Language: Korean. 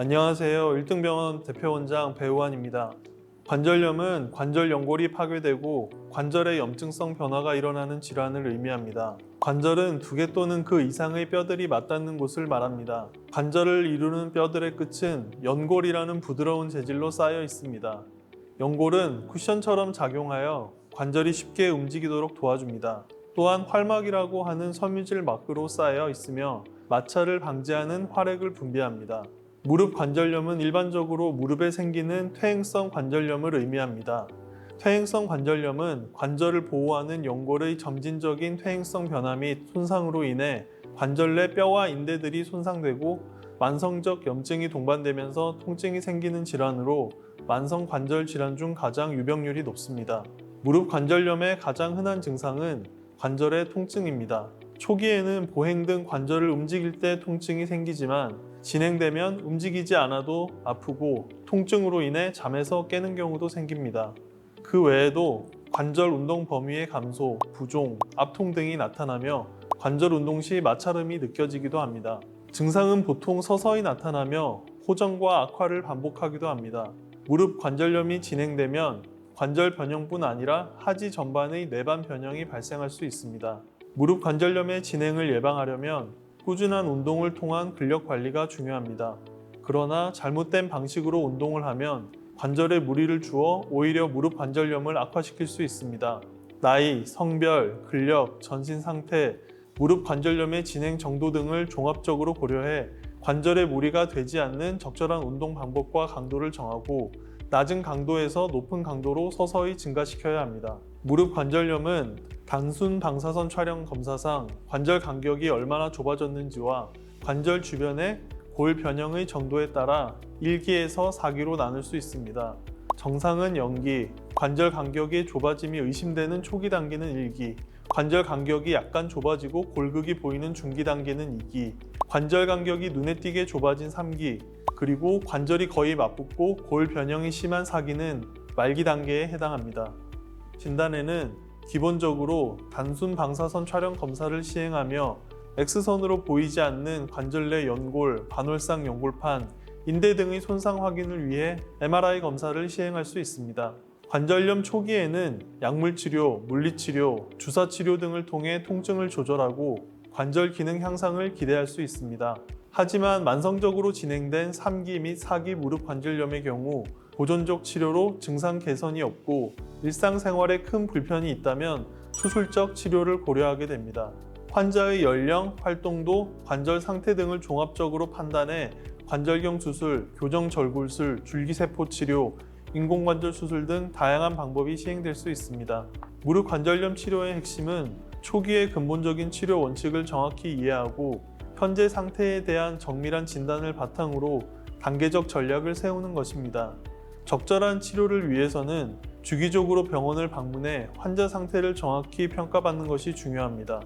안녕하세요. 1등 병원 대표원장 배우환입니다. 관절염은 관절 연골이 파괴되고 관절의 염증성 변화가 일어나는 질환을 의미합니다. 관절은 두 개 또는 그 이상의 뼈들이 맞닿는 곳을 말합니다. 관절을 이루는 뼈들의 끝은 연골이라는 부드러운 재질로 쌓여 있습니다. 연골은 쿠션처럼 작용하여 관절이 쉽게 움직이도록 도와줍니다. 또한 활막이라고 하는 섬유질 막으로 쌓여 있으며 마찰을 방지하는 활액을 분비합니다. 무릎 관절염은 일반적으로 무릎에 생기는 퇴행성 관절염을 의미합니다. 퇴행성 관절염은 관절을 보호하는 연골의 점진적인 퇴행성 변화 및 손상으로 인해 관절 내 뼈와 인대들이 손상되고 만성적 염증이 동반되면서 통증이 생기는 질환으로 만성 관절 질환 중 가장 유병률이 높습니다. 무릎 관절염의 가장 흔한 증상은 관절의 통증입니다. 초기에는 보행 등 관절을 움직일 때 통증이 생기지만 진행되면 움직이지 않아도 아프고 통증으로 인해 잠에서 깨는 경우도 생깁니다. 그 외에도 관절 운동 범위의 감소, 부종, 압통 등이 나타나며 관절 운동 시 마찰음이 느껴지기도 합니다. 증상은 보통 서서히 나타나며 호전과 악화를 반복하기도 합니다. 무릎 관절염이 진행되면 관절 변형뿐 아니라 하지 전반의 내반 변형이 발생할 수 있습니다. 무릎 관절염의 진행을 예방하려면 꾸준한 운동을 통한 근력 관리가 중요합니다. 그러나 잘못된 방식으로 운동을 하면 관절에 무리를 주어 오히려 무릎 관절염을 악화시킬 수 있습니다. 나이, 성별, 근력, 전신 상태, 무릎 관절염의 진행 정도 등을 종합적으로 고려해 관절에 무리가 되지 않는 적절한 운동 방법과 강도를 정하고 낮은 강도에서 높은 강도로 서서히 증가시켜야 합니다. 무릎 관절염은 단순 방사선 촬영 검사상 관절 간격이 얼마나 좁아졌는지와 관절 주변의 골 변형의 정도에 따라 1기에서 4기로 나눌 수 있습니다. 정상은 0기, 관절 간격이 좁아짐이 의심되는 초기 단계는 1기, 관절 간격이 약간 좁아지고 골극이 보이는 중기 단계는 2기, 관절 간격이 눈에 띄게 좁아진 3기, 그리고 관절이 거의 맞붙고 골 변형이 심한 4기는 말기 단계에 해당합니다. 진단에는 기본적으로 단순 방사선 촬영 검사를 시행하며 X선으로 보이지 않는 관절 내 연골, 반월상 연골판, 인대 등의 손상 확인을 위해 MRI 검사를 시행할 수 있습니다. 관절염 초기에는 약물 치료, 물리 치료, 주사 치료 등을 통해 통증을 조절하고 관절 기능 향상을 기대할 수 있습니다. 하지만 만성적으로 진행된 3기 및 4기 무릎 관절염의 경우 보존적 치료로 증상 개선이 없고 일상생활에 큰 불편이 있다면 수술적 치료를 고려하게 됩니다. 환자의 연령, 활동도, 관절 상태 등을 종합적으로 판단해 관절경 수술, 교정 절골술, 줄기세포 치료, 인공관절 수술 등 다양한 방법이 시행될 수 있습니다. 무릎 관절염 치료의 핵심은 초기의 근본적인 치료 원칙을 정확히 이해하고 현재 상태에 대한 정밀한 진단을 바탕으로 단계적 전략을 세우는 것입니다. 적절한 치료를 위해서는 주기적으로 병원을 방문해 환자 상태를 정확히 평가받는 것이 중요합니다.